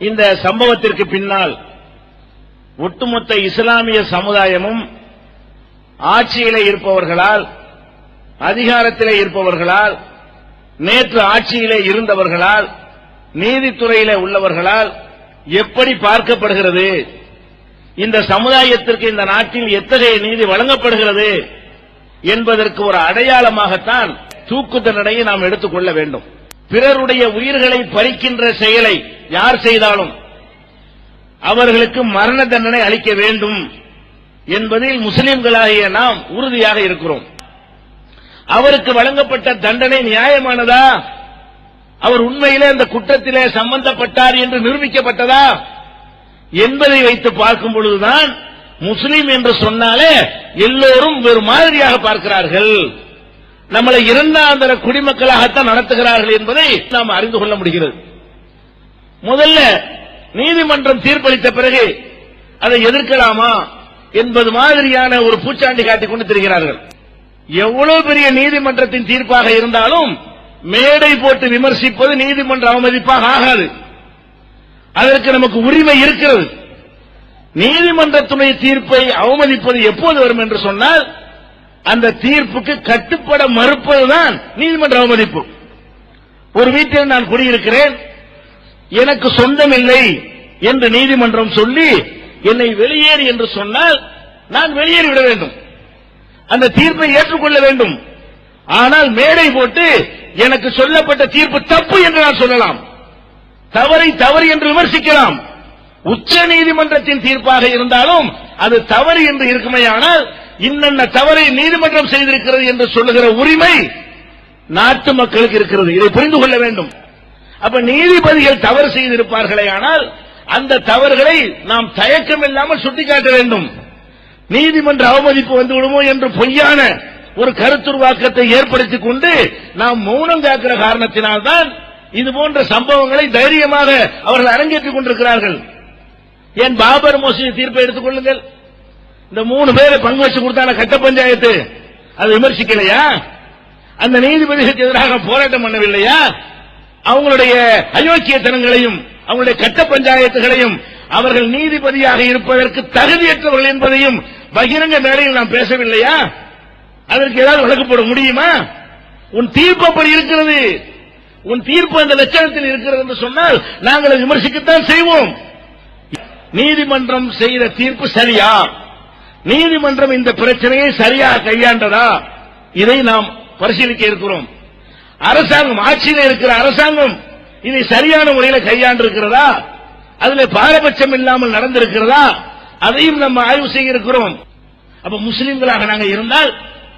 இந்த சம்பவத்திற்கு பின்னால் ஒட்டுமொத்த இஸ்லாமிய சமுதாயமும் ஆட்சியிலே இருப்பவர்களால் அதிகாரத்திலே இருப்பவர்களால் நேற்று ஆட்சியிலே இருந்தவர்களால் நீதித்துறையிலே உள்ளவர்களால் எப்படி பார்க்கப்படுகிறது? இந்த சமுதாயத்திற்கு இந்த நாட்டில் எத்தகைய நீதி வழங்கப்படுகிறது என்பதற்கு ஒரு அடையாளமாகத்தான் தூக்கு தண்டனையை நாம் எடுத்துக்கொள்ள வேண்டும். பிறருடைய உயிர்களை பறிக்கின்ற செயலை யார் செய்தாலும் அவர்களுக்கு மரண தண்டனை அளிக்க வேண்டும் என்பதில் முஸ்லிம்களாகிய நாம் உறுதியாக இருக்கிறோம். அவருக்கு வழங்கப்பட்ட தண்டனை நியாயமானதா? அவர் உண்மையிலே அந்த குற்றத்திலே சம்பந்தப்பட்டார் என்று நிரூபிக்கப்பட்டதா? என்பதை வைத்து பார்க்கும் பொழுதுதான் முஸ்லீம் என்று சொன்னாலே எல்லோரும் ஒரு மாதிரியாக பார்க்கிறார்கள். நம்மளை இரண்டாந்தர குடிமக்களாகத்தான் நடத்துகிறார்கள் என்பதை நாம் அறிந்து கொள்ள முடிகிறது. முதல்ல நீதிமன்றம் தீர்ப்பளித்த பிறகு அதை எதிர்க்கலாமா என்பது மாதிரியான ஒரு பூச்சாண்டி காட்டிக் கொண்டு திரிகிறார்கள். எவ்வளவு பெரிய நீதிமன்றத்தின் தீர்ப்பாக இருந்தாலும் மேடை போட்டு விமர்சிப்பது நீதிமன்ற அவமதிப்பாக ஆகாது. அதற்கு நமக்கு உரிமை இருக்கிறது. நீதிமன்றத்துடைய தீர்ப்பை அவமதிப்பது எப்போது வரும் என்று சொன்னால் அந்த தீர்ப்புக்கு கட்டுப்பட மறுப்பதுதான் நீதிமன்ற அவமதிப்பு. ஒரு வீட்டில் நான் குடியிருக்கிறேன். எனக்கு சொந்தமில்லை என்று நீதிமன்றம் சொல்லி என்னை வெளியேறு என்று சொன்னால் நான் வெளியேறிவிட வேண்டும். அந்த தீர்ப்பை ஏற்றுக்கொள்ள வேண்டும். ஆனால் மேடை போட்டு எனக்கு சொல்லப்பட்ட தீர்ப்பு தப்பு என்று நான் சொல்லலாம். தவறை தவறு என்று விமர்சிக்கலாம். உச்ச நீதிமன்றத்தின் தீர்ப்பாக இருந்தாலும் அது தவறு என்று இருக்குமேயானால் இன்னென்ன தவறை நீதிமன்றம் செய்திருக்கிறது என்று சொல்லுகிற உரிமை நாட்டு மக்களுக்கு இருக்கிறது. இதை புரிந்து கொள்ள வேண்டும். அப்ப நீதிபதிகள் தவறு செய்திருப்பார்களே ஆனால் அந்த தவறுகளை நாம் தயக்கம் இல்லாமல் சுட்டிக்காட்ட வேண்டும். நீதிமன்ற அவமதிப்பு வந்து விடுமோ என்று பொய்யான ஒரு கருத்துருவாக்கத்தை ஏற்படுத்திக் கொண்டு நாம் மௌனம் காக்கிற காரணத்தினால்தான் இது போன்ற சம்பவங்களை தைரியமாக அவர்கள் அரங்கேற்றிக் கொண்டிருக்கிறார்கள். ஏன் பாபர் மோசடி தீர்ப்பை எடுத்துக் கொள்ளுங்கள். இந்த மூணு பேரை பங்கு வச்சு கொடுத்தான கட்ட பஞ்சாயத்து அதை விமர்சிக்கலையா? அந்த நீதிபதிகளுக்கு எதிராக போராட்டம் பண்ணவில்லையா? அவங்களுடைய அயோக்கியத்தனங்களையும் அவங்களுடைய கட்ட பஞ்சாயத்துகளையும் அவர்கள் நீதிபதியாக இருப்பதற்கு தகுதியற்றவர்கள் என்பதையும் பகிரங்க மேடையில் நாம் பேசவில்லையா? அதற்கு ஏதாவது வழக்கு போட முடியுமா? உன் தீர்ப்பு அப்படி இருக்கிறது. உன் தீர்ப்பு அந்த லட்சணத்தில் இருக்கிறது என்று சொன்னால் நாங்கள் விமர்சிக்கத்தான் செய்வோம். நீதிமன்றம் செய்த தீர்ப்பு சரியா? நீதிமன்றம் இந்த பிரச்சனையை சரியா கையாண்டதா? இதை நாம் பரிசீலிக்க இருக்கிறோம். அரசாங்கம் ஆட்சியில் இருக்கிற அரசாங்கம் இதை சரியான முறையில் கையாண்டிருக்கிறதா? அதுல பாரபட்சம் இல்லாமல் நடந்திருக்கிறதா? அதையும் நம்ம ஆய்வு செய்ய இருக்கிறோம் அப்ப முஸ்லிம்களாக நாங்கள் இருந்தால்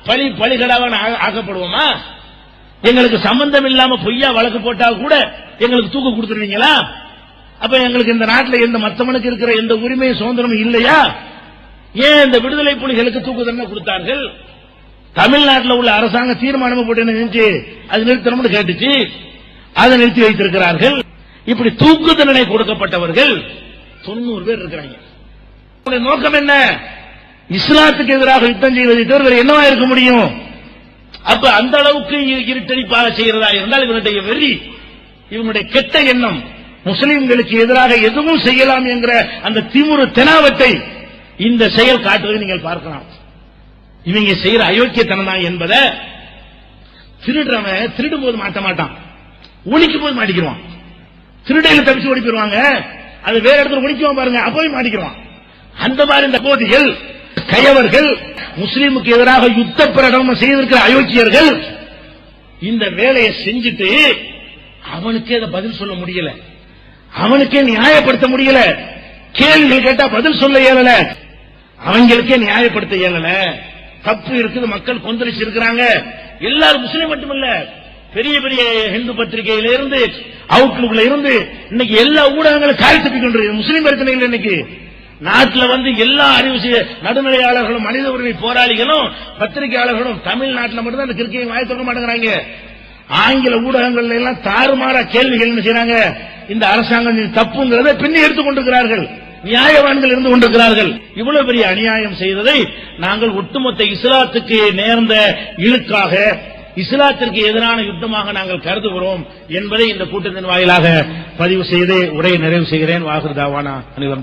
பழி பலிகடாக நாங்க ஆக்கப்படுவோமா? எங்களுக்கு சம்பந்தம் இல்லாம பொய்யா வழக்கு போட்டா கூட எங்களுக்கு தூக்கு கொடுத்துருவீங்களா? அப்ப எங்களுக்கு இந்த நாட்டில் எந்த மத்தவனுக்கு இருக்கிற எந்த உரிமையும் சுதந்திரமும் இல்லையா? ஏன் இந்த விடுதலை புலிகளுக்கு தூக்கு தண்டனை கொடுத்தார்கள்? தமிழ்நாட்டில் உள்ள அரசாங்கம் தீர்மானமும் போட்டு என்ன செஞ்சு அது நிறுத்தணும்னு கேட்டுச்சு. அதை நிறுத்தி வைத்திருக்கிறார்கள். இப்படி தூக்கு தண்டனை கொடுக்கப்பட்டவர்கள் தொண்ணூறு பேர் இருக்கிறாங்க. நோக்கம் என்ன? இஸ்லாத்துக்கு எதிராக யுத்தம் செய்வதை தவிர என்னவா இருக்க முடியும்? அப்ப அந்த அளவுக்கு இருட்டடிப்பாக செய்கிறதா இருந்தால் இவருடைய வெறி இவனுடைய கெட்ட எண்ணம் முஸ்லிம்களுக்கு எதிராக எதுவும் செய்யலாம் என்கிற அந்த திமுரு தெனாவத்தை இந்த செயல் காட்டுவதை நீங்கள் பார்க்கலாம். இவங்க செய்யற அயோக்கியத்தனம் தான் என்பதை திருடுறவன் திருடும் போது மாட்ட மாட்டான். ஒழிக்கும் போது மாட்டிக்கிறான் திருடையில தப்பிச்சு ஓடி போயிருவாங்க. அது வேற இடத்துல ஒழிக்குவான் பாருங்க அப்பவே மாட்டிக்கிறான் அந்த மாதிரி இந்த போதிகள் கயவர்கள் முஸ்லீமுக்கு எதிராக யுத்த பிரகடனம் செய்திருக்கிற அயோக்கியர்கள் இந்த வேலையை செஞ்சுட்டு அவனுக்கே அதை பதில் சொல்ல முடியல. அவனுக்கே நியாயப்படுத்த முடியல. கேள்வி கேட்டா பதில் சொல்ல இயலல. அவங்களுக்கே நியாயப்படுத்த இயலல. தப்பு இருக்குது மக்கள் கொந்தளிச்சிருக்கிறாங்க. எல்லாரும் முஸ்லீம் மட்டுமல்ல பெரிய பெரிய ஹிந்து பத்திரிகையில இருந்து அவுட்லுக்ல இருந்து இன்னைக்கு எல்லா ஊடகங்களும் காய் தப்பி கொண்டிருக்கு. முஸ்லீம் பிரச்சனை இல்லை இன்னைக்கு. நாட்டில் வந்து எல்லா அறிவு செய்ய- நடுநிலையாளர்களும் மனித உரிமை போராளிகளும் பத்திரிகையாளர்களும் தமிழ்நாட்டில் மட்டும்தான் அந்த கிரிக்கையை வாய் தொடங்க மாட்டேங்கிறாங்க. ஆங்கில ஊடகங்கள்ல எல்லாம் தாறுமாற கேள்விகள் என்ன செய்யறாங்க இந்த அரசாங்கம் தப்புங்கிறத பின்னி எடுத்துக் கொண்டிருக்கிறார்கள். நியாயவான்கள் இருந்து கொண்டிருக்கிறார்கள். இவ்வளவு பெரிய அநியாயம் செய்ததை நாங்கள் ஒட்டுமொத்த இஸ்லாத்துக்கு நேர்ந்த இழுக்காக இஸ்லாத்திற்கு எதிரான யுத்தமாக நாங்கள் கருதுகிறோம் என்பதை இந்த கூட்டத்தின் வாயிலாக பதிவு செய்து உரையை நிறைவு செய்கிறேன். வாகுர் தாவானா அனில்